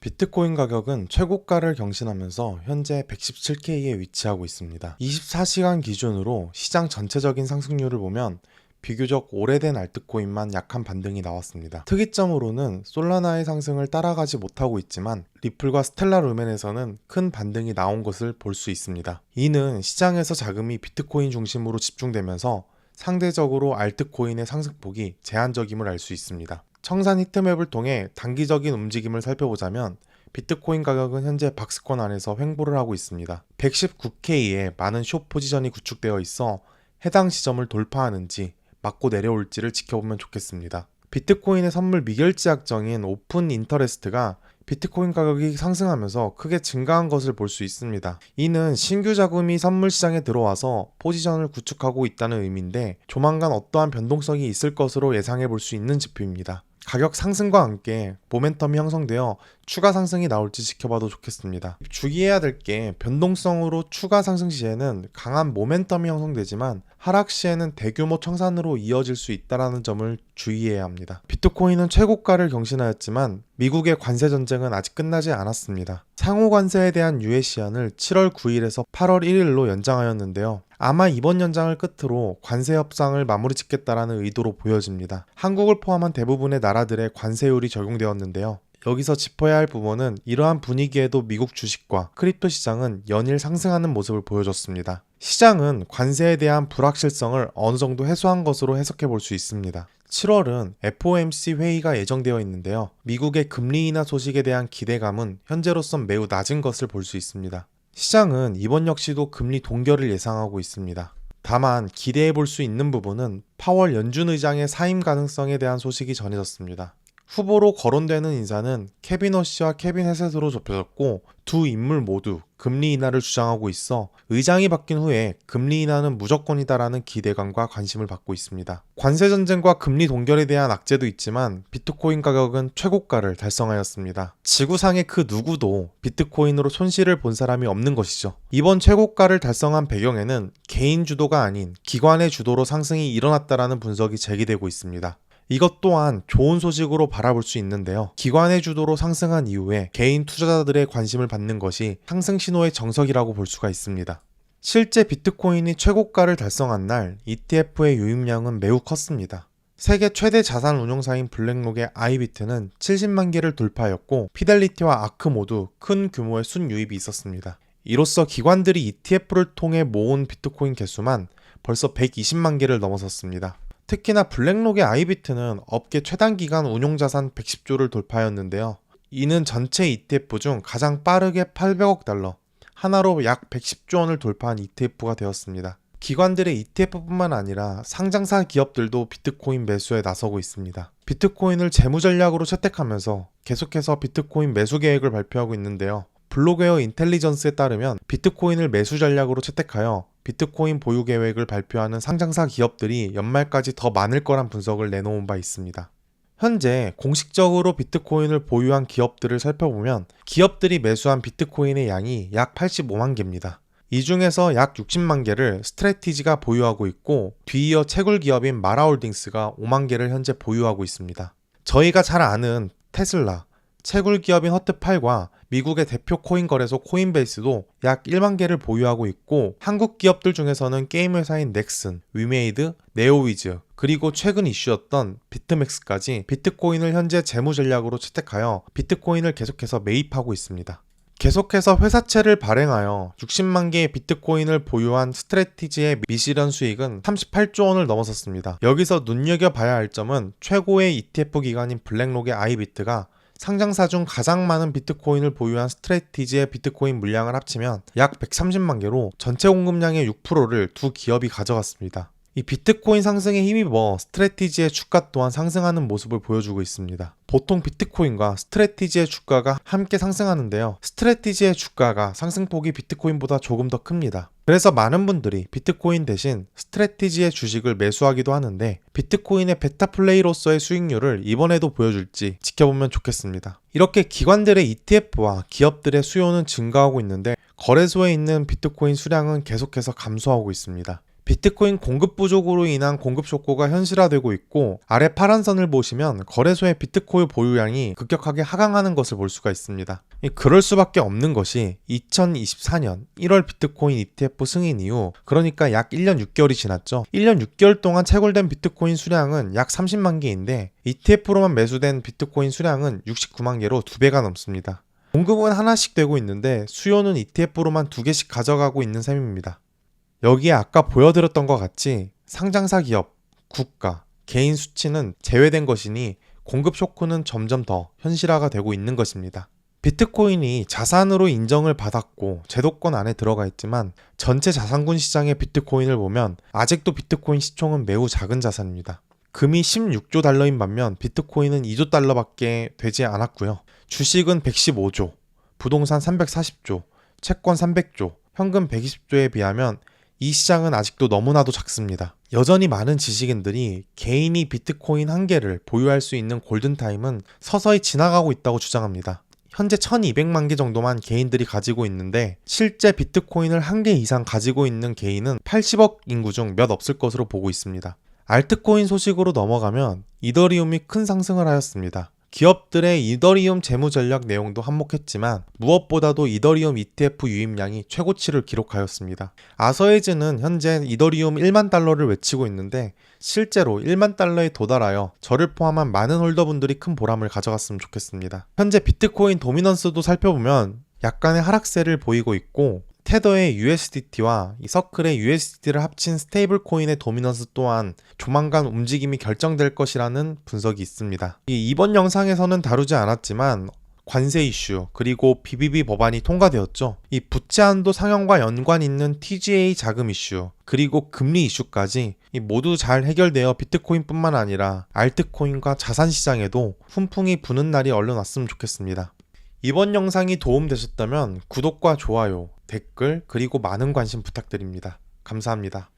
비트코인 가격은 최고가를 경신하면서 현재 117K에 위치하고 있습니다. 24시간 기준으로 시장 전체적인 상승률을 보면 비교적 오래된 알트코인만 약한 반등이 나왔습니다. 특이점으로는 솔라나의 상승을 따라가지 못하고 있지만 리플과 스텔라 루멘에서는 큰 반등이 나온 것을 볼 수 있습니다. 이는 시장에서 자금이 비트코인 중심으로 집중되면서 상대적으로 알트코인의 상승폭이 제한적임을 알 수 있습니다. 청산 히트맵을 통해 단기적인 움직임을 살펴보자면 비트코인 가격은 현재 박스권 안에서 횡보를 하고 있습니다. 119K에 많은 숏 포지션이 구축되어 있어 해당 지점을 돌파하는지 맞고 내려올지를 지켜보면 좋겠습니다. 비트코인의 선물 미결제 약정인 오픈 인터레스트가 비트코인 가격이 상승하면서 크게 증가한 것을 볼 수 있습니다. 이는 신규 자금이 선물 시장에 들어와서 포지션을 구축하고 있다는 의미인데 조만간 어떠한 변동성이 있을 것으로 예상해 볼 수 있는 지표입니다. 가격 상승과 함께 모멘텀이 형성되어 추가 상승이 나올지 지켜봐도 좋겠습니다. 주의해야 될 게 변동성으로 추가 상승 시에는 강한 모멘텀이 형성되지만 하락 시에는 대규모 청산으로 이어질 수 있다는 점을 주의해야 합니다. 비트코인은 최고가를 경신하였지만 미국의 관세 전쟁은 아직 끝나지 않았습니다. 상호 관세에 대한 유예 시한을 7월 9일에서 8월 1일로 연장하였는데요. 아마 이번 연장을 끝으로 관세 협상을 마무리 짓겠다라는 의도로 보여집니다. 한국을 포함한 대부분의 나라들의 관세율이 적용되었는데요. 여기서 짚어야 할 부분은 이러한 분위기에도 미국 주식과 크립토 시장은 연일 상승하는 모습을 보여줬습니다. 시장은 관세에 대한 불확실성을 어느 정도 해소한 것으로 해석해 볼 수 있습니다. 7월은 FOMC 회의가 예정되어 있는데요. 미국의 금리 인하 소식에 대한 기대감은 현재로선 매우 낮은 것을 볼 수 있습니다. 시장은 이번 역시도 금리 동결을 예상하고 있습니다. 다만 기대해 볼 수 있는 부분은 파월 연준 의장의 사임 가능성에 대한 소식이 전해졌습니다. 후보로 거론되는 인사는 케빈 허시와 케빈 헤셋으로 좁혀졌고 두 인물 모두 금리 인하를 주장하고 있어 의장이 바뀐 후에 금리 인하는 무조건이다라는 기대감과 관심을 받고 있습니다. 관세 전쟁과 금리 동결에 대한 악재도 있지만 비트코인 가격은 최고가를 달성하였습니다. 지구상의 그 누구도 비트코인으로 손실을 본 사람이 없는 것이죠. 이번 최고가를 달성한 배경에는 개인 주도가 아닌 기관의 주도로 상승이 일어났다라는 분석이 제기되고 있습니다. 이것 또한 좋은 소식으로 바라볼 수 있는데요. 기관의 주도로 상승한 이후에 개인 투자자들의 관심을 받는 것이 상승 신호의 정석이라고 볼 수가 있습니다. 실제 비트코인이 최고가를 달성한 날 ETF의 유입량은 매우 컸습니다. 세계 최대 자산 운용사인 블랙록의 아이비트는 70만 개를 돌파하였고 피델리티와 아크 모두 큰 규모의 순유입이 있었습니다. 이로써 기관들이 ETF를 통해 모은 비트코인 개수만 벌써 120만 개를 넘어섰습니다. 특히나 블랙록의 아이비트는 업계 최단 기간 운용 자산 110조를 돌파하였는데요. 이는 전체 ETF 중 가장 빠르게 800억 달러, 하나로 약 110조 원을 돌파한 ETF가 되었습니다. 기관들의 ETF뿐만 아니라 상장사 기업들도 비트코인 매수에 나서고 있습니다. 비트코인을 재무 전략으로 채택하면서 계속해서 비트코인 매수 계획을 발표하고 있는데요. 블록웨어 인텔리전스에 따르면 비트코인을 매수 전략으로 채택하여 비트코인 보유 계획을 발표하는 상장사 기업들이 연말까지 더 많을 거란 분석을 내놓은 바 있습니다. 현재 공식적으로 비트코인을 보유한 기업들을 살펴보면 기업들이 매수한 비트코인의 양이 약 85만 개입니다. 이 중에서 약 60만 개를 스트레티지가 보유하고 있고 뒤이어 채굴 기업인 마라홀딩스가 5만 개를 현재 보유하고 있습니다. 저희가 잘 아는 테슬라, 채굴 기업인 허트팔과 미국의 대표 코인 거래소 코인베이스도 약 1만 개를 보유하고 있고 한국 기업들 중에서는 게임 회사인 넥슨, 위메이드, 네오위즈 그리고 최근 이슈였던 비트맥스까지 비트코인을 현재 재무 전략으로 채택하여 비트코인을 계속해서 매입하고 있습니다. 계속해서 회사채를 발행하여 60만 개의 비트코인을 보유한 스트레티지의 미실현 수익은 38조 원을 넘어섰습니다. 여기서 눈여겨봐야 할 점은 최고의 ETF 기관인 블랙록의 아이비트가 상장사 중 가장 많은 비트코인을 보유한 스트레티지의 비트코인 물량을 합치면 약 130만 개로 전체 공급량의 6%를 두 기업이 가져갔습니다. 이 비트코인 상승에 힘입어 스트레티지의 주가 또한 상승하는 모습을 보여주고 있습니다. 보통 비트코인과 스트레티지의 주가가 함께 상승하는데요. 스트레티지의 주가가 상승폭이 비트코인보다 조금 더 큽니다. 그래서 많은 분들이 비트코인 대신 스트레티지의 주식을 매수하기도 하는데 비트코인의 베타 플레이로서의 수익률을 이번에도 보여줄지 지켜보면 좋겠습니다. 이렇게 기관들의 ETF와 기업들의 수요는 증가하고 있는데 거래소에 있는 비트코인 수량은 계속해서 감소하고 있습니다. 비트코인 공급 부족으로 인한 공급 쇼크가 현실화되고 있고 아래 파란 선을 보시면 거래소의 비트코인 보유량이 급격하게 하강하는 것을 볼 수가 있습니다. 이 그럴 수밖에 없는 것이 2024년 1월 비트코인 ETF 승인 이후 그러니까 약 1년 6개월이 지났죠. 1년 6개월 동안 채굴된 비트코인 수량은 약 30만 개인데 ETF로만 매수된 비트코인 수량은 69만 개로 두 배가 넘습니다. 공급은 하나씩 되고 있는데 수요는 ETF로만 두 개씩 가져가고 있는 셈입니다. 여기에 아까 보여드렸던 것 같이 상장사 기업, 국가, 개인 수치는 제외된 것이니 공급 쇼크는 점점 더 현실화가 되고 있는 것입니다. 비트코인이 자산으로 인정을 받았고 제도권 안에 들어가 있지만 전체 자산군 시장의 비트코인을 보면 아직도 비트코인 시총은 매우 작은 자산입니다. 금이 16조 달러인 반면 비트코인은 2조 달러밖에 되지 않았고요. 주식은 115조, 부동산 340조, 채권 300조, 현금 120조에 비하면 이 시장은 아직도 너무나도 작습니다. 여전히 많은 지식인들이 개인이 비트코인 한 개를 보유할 수 있는 골든타임은 서서히 지나가고 있다고 주장합니다. 현재 1200만 개 정도만 개인들이 가지고 있는데 실제 비트코인을 한 개 이상 가지고 있는 개인은 80억 인구 중 몇 없을 것으로 보고 있습니다. 알트코인 소식으로 넘어가면 이더리움이 큰 상승을 하였습니다. 기업들의 이더리움 재무 전략 내용도 한몫했지만 무엇보다도 이더리움 ETF 유입량이 최고치를 기록하였습니다. 아서에즈는 현재 이더리움 1만 달러를 외치고 있는데 실제로 1만 달러에 도달하여 저를 포함한 많은 홀더분들이 큰 보람을 가져갔으면 좋겠습니다. 현재 비트코인 도미넌스도 살펴보면 약간의 하락세를 보이고 있고 테더의 USDT와 이 서클의 USDT를 합친 스테이블 코인의 도미넌스 또한 조만간 움직임이 결정될 것이라는 분석이 있습니다. 이 이번 영상에서는 다루지 않았지만 관세 이슈 그리고 BBB 법안이 통과되었죠. 이 부채 한도 상향과 연관 있는 TGA 자금 이슈 그리고 금리 이슈까지 이 모두 잘 해결되어 비트코인뿐만 아니라 알트코인과 자산 시장에도 훈풍이 부는 날이 얼른 왔으면 좋겠습니다. 이번 영상이 도움되셨다면 구독과 좋아요, 댓글, 그리고 많은 관심 부탁드립니다. 감사합니다.